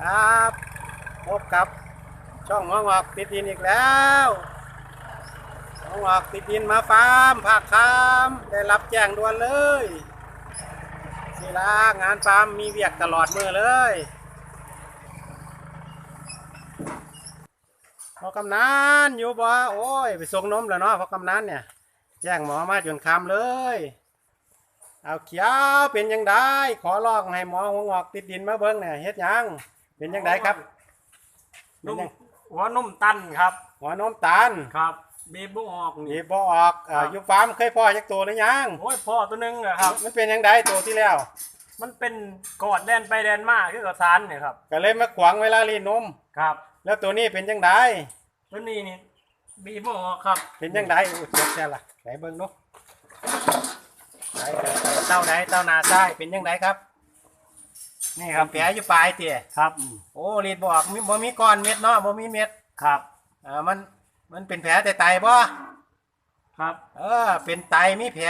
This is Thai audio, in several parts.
ครับพบกับช่องงอกติดดินอีกแล้วงอกติดดินมาฟาร์มผักคามได้รับแจ้งด่วนเลยสิลางานฟาร์มมีเวียกตลอดมือเลยพอกำนันอยู่บ่โอ้ย ไปส่งนมแล้วเนาะพอกำนันเนี่ย แจ้งหมอมาจนคำเลยเอาเขียวเป็นยังได้ ขอลองให้หมอหัวงอกติดดินมาเบิ้งเนี่ยเฮ็ดยัง เป็นยังไงครับเป็นนุ่มยังหัวนุ่มตันครับ หัวนมตันครับบีบบุออกหนีนี่บ่ออกเอ่อครับ อยู่ฟาร์มเคยพ่อจักตัวหรือยังโอ้ยพ่อตัวหนึงอะครับ มันเป็นยังไงตัวที่แล้ว มันเป็นกอดแดนไปแดนมาคือกับสารเนี่ยครับ ก็เลยมาขวางเวลารีดนม ครับ แล้วตัวนี้เป็นยังไงตัวนี้นี่บีบบุออกครับเป็นยังไงอู้เจ็บแค่ละไหนเบิ้งดูไหนไหนไหนเต้าไหนเต้านาซ้ายเป็นยังไงครับ นี่ครับแผลอยู่ปลายเตี่ยครับโอ้รีดบ่ออกมีบ่มีก้อนเม็ดเนาะบ่มีเม็ดครับอ่ามันมันเป็นแผลแต่ไตบ่ครับ เออ เป็นไตมีแผล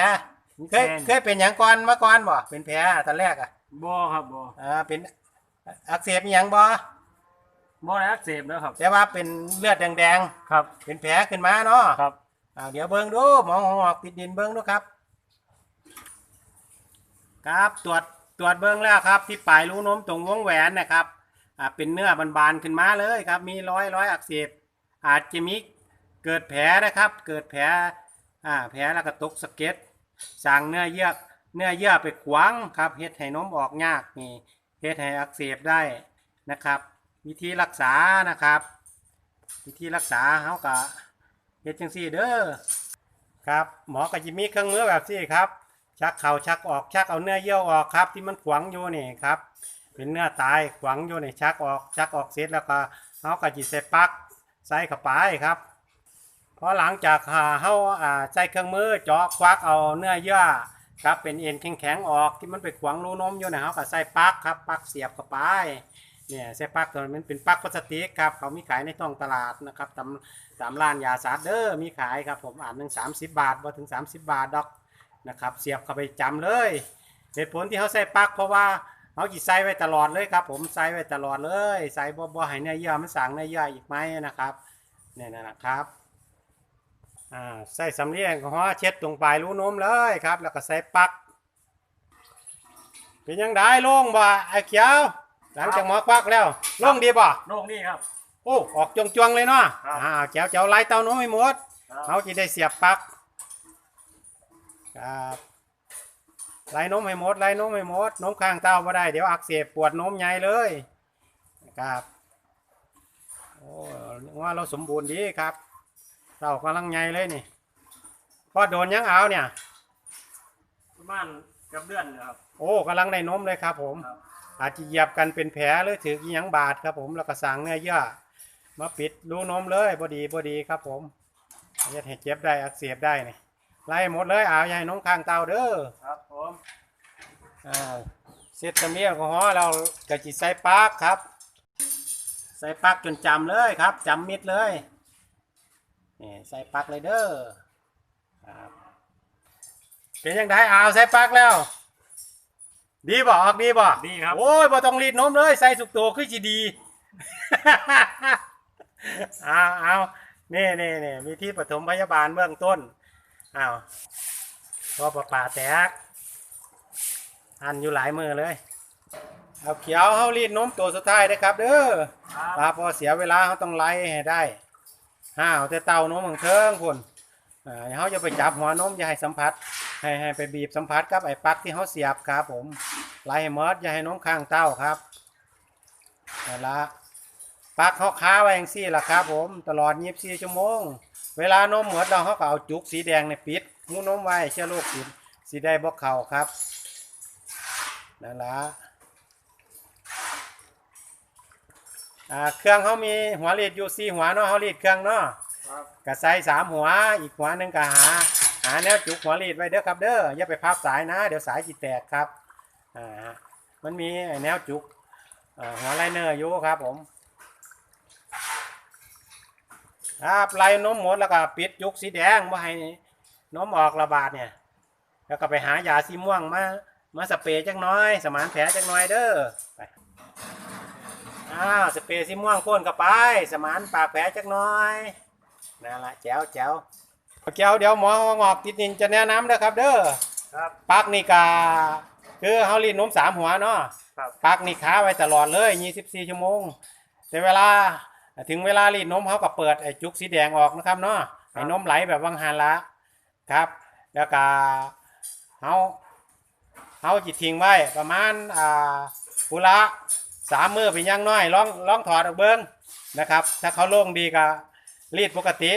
เคยแม่นเคยเป็นหยังก่อนมาก่อนบ่เป็นแผลตอนแรกอะบ่ครับบ่อ่าเป็นอักเสบมีหยังบ่บ่ได้อักเสบนะครับ แต่ว่าเป็นเลือดแดงครับๆ เป็นแผลขึ้นมาเนาะครับ อ่าเดี๋ยวเบิ่งดูหมองหอกติดดินเบิ่งดูครับ ครับตรวจ ตรวจเบิ่งแล้วครับ ที่ปลายรูนมตรงวงแหวนนะครับอ่าเป็นเนื้อบานๆขึ้นมาเลยครับ มีร้อยร้อยอักเสบอาจจะมีเกิดแผลนะครับ เกิดแผลอ่าแผลแล้วก็ตกสะเก็ดสั่งเนื้อเยื่อเนื้อเยื่อไปขวางครับเฮ็ดให้นมออกยากนี่เฮ็ดให้อักเสบได้นะครับ วิธีรักษานะครับ วิธีรักษาเขาก็เฮ็ดจังซี่เด้อครับ หมอก็จะมีเครื่องมือแบบซี่ครับ ชักเข่าชักออกชักเอาเนื้อเยื่อออกครับ ที่มันขวางอยู่นี่ครับ เป็นเนื้อตายขวางอยู่นี่ชักออกชักออกเสร็จแล้วก็เขาก็จิใส่ปลั๊กใส่เข้าไปครับพอหลังจากหาเขาอ่าใส่เครื่องมือเจาะควักเอาเนื้อเยื่อครับเป็นเอ็นแข็งๆออกที่มันไปขวางรูนมอยู่นะเขาก็ใส่ปลั๊กครับปลั๊กเสียบเข้าไปเนี่ยใส่ปลั๊กตัวนั้นเป็นปลั๊กพลาสติกครับเขามีขายในท้องตลาดนะครับตามตามร้านยาสาเดอร์มีขายครับผมอ่านหนึ่งสามสิบบาทบ่ถึง30บาทดอก นะครับ เสียบเข้าไปจำเลยเหตุผลที่เขาใส่ปลั๊กเพราะว่าเขาจิใส่ไว้ตลอดเลยครับ ผมใส่ไว้ตลอดเลยใส่บ่บ่ให้เนื้อเยื่อมันสั่งเนื้อเยื่ออีกไหมนะครับเนี่ยนะครับอ่าใส่สำลีแอลกอฮอล์เช็ดตรงปลายรูนมเลยครับ แล้วก็ใส่ปลั๊กเป็นยังได้โล่งบ่ไอ้เขียว หลังจากหมอควักแล้วโล่งดีบ่โรคนี้ครับ โอ้ออกจงๆเลยเนาะครับ อ่าแจ๋วแจ๋วไล่เต้านมให้หมดครับเขาจะได้เสียบปลั๊ก ครับไล่นมให้หมดไล่นมให้หมดนมข้างเต้าไม่ได้เดี๋ยวอักเสบปวดนมใหญ่เลยครับโอ้ว่าเราสมบูรณ์ดีครับเต้ากำลังใหญ่เลยนี่พอโดนยังเอาเนี่ยประมาณเกับเดือนนะครับ โอ้กำลังได้นมเลยครับ ผมครับอาจจะเหยียบกันเป็นแผลหรือถืออิหยังบาดครับ ผมแล้วก็สั่งเนื้อเยื่อมาปิดรูนมเลยบดีบดีครับ ผมจะให้เจ็บได้อักเสบได้นี่ ไล่หมดเลยเอาอย่าให้น้องข้างเตาเด้อครับผมอ่าเสร็จสำเนียงของฮอล์เรากระจิใส่ปลั๊กครับ ใส่ปลั๊กจนจำเลยครับจำมิดเลยนี่ใส่ปลั๊กเลยเด้อครับเป็นยังไงเอาใส่ปลั๊กแล้ว ดีบ่ออกดีบ่ดีครับโอ้ยบ่ต้องรีดนมเลยใส่สุกตัวคือสิดีเอาเอานี่นี่นี่มีที่ปฐมพยาบาลเบื้องต้นเอาพอประปาแตก อันอยู่หลายมือเลย เอาเขียวเขารีดนมตัวสุดท้ายนะครับ เด้อครับปลาพอเสียเวลาเขาต้องไล่ให้ได้ห้าวแต่เต่านมของเทิงพุ่นอ่าเขาจะไปจับหัวนมอย่าให้สัมผัส ให้ให้ไปบีบสัมผัสกับไอ้ปลั๊กที่เขาเสียบครับ ผมไล่ให้หมดอย่าให้นมข้างเต้าครับนั่นละปลั๊กเขาค้าไว้อย่างซี่ล่ะครับ ผม ตลอด24ชั่วโมง เวลานมหมดเราเขาก็เอาจุกสีแดงในปิดหูนมไว้เชื้อโรคสิสีได้บ่เข้าครับนั่นละอ่าเครื่องเขามีหัวรีดอยู่สี่หัวเนาะเขารีดเครื่องเนาะครับกระใส่สามหัว อีกหัวหนึ่งก็หา หาแนวจุกหัวรีดไว้เด้อครับเด้ออย่าไปพับสายนะ เดี๋ยวสายจิแตกครับ อ่า มันมีไอ้แนวจุกอ่าหัวไลเนอร์อยู่ครับผม ครับไล่นมหมดแล้วก็ปิดจุกสีแดงไม่ให้นมออกระบาดเนี่ย แล้วก็ไปหายาสีม่วงมา มาสเปรย์จักหน้อย สมานแผลจักหน้อยเด้อไปอ้าวสเปรย์สีม่วงพ่นเข้าไป สมานปากแผลจักหน้อยนั่นละแจ๋วแจ๋วแก้วเดี๋ยวหมอหัวงอกติดนินจะแนะนำนะครับ เด้อครับปักนี่กาคือเฮารีดนมสามหัวเนาะครับปักนี่ค้าไว้ตลอดเลย 24 ชั่วโมงแต่เวลา ถึงเวลารีดนมเขาก็เปิดไอ้จุกสีแดงออกนะครับเนาะให้นมไหลแบบวังหันละครับ แล้วก็เฮาเฮาจิทิ้งไว้ประมาณอ่าปุระสามมือเป็นอยังน้อยลองลองถอดออกเบิ้งนะครับ ถ้าเขาโล่งดีก็รีดปกติ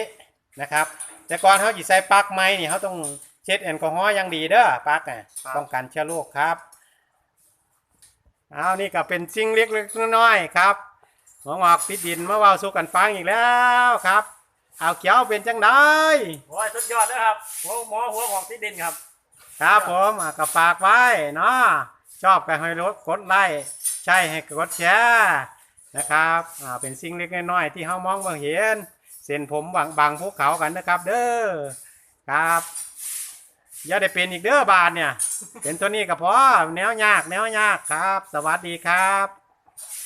นะครับ แต่ก่อนเขาจิใส่ปลั๊กไม้นี่เขาต้องเช็ดแอลกอฮอล์อย่างดีเด้อปลั๊กน่ะป้องกันเชื้อโรคครับเอานี่ก็เป็นสิ่งเล็กๆน้อยๆครับ หัวงอกติดดินมาเว้าสู่กันฟังอีกแล้วครับ เอาเขียวเป็นจังไดโอ้ยสุดยอดเลยครับ หัวหมอหัวของที่ดินครับ ครับผมอะก็ฝากไว้เนาะชอบก็ให้รถกดไลค์ใช่ให้กดแชร์นะครับอ่าเป็นสิ่งเล็กน้อยๆที่เฮามองบ่เห็น เส้นผมบางบางภูเขากันนะครับ เด้อครับ อย่าได้เป็นอีกเด้อบาทเนี่ย เป็นตัวนี้ก็พอแนวยากแนวยากครับ สวัสดีครับ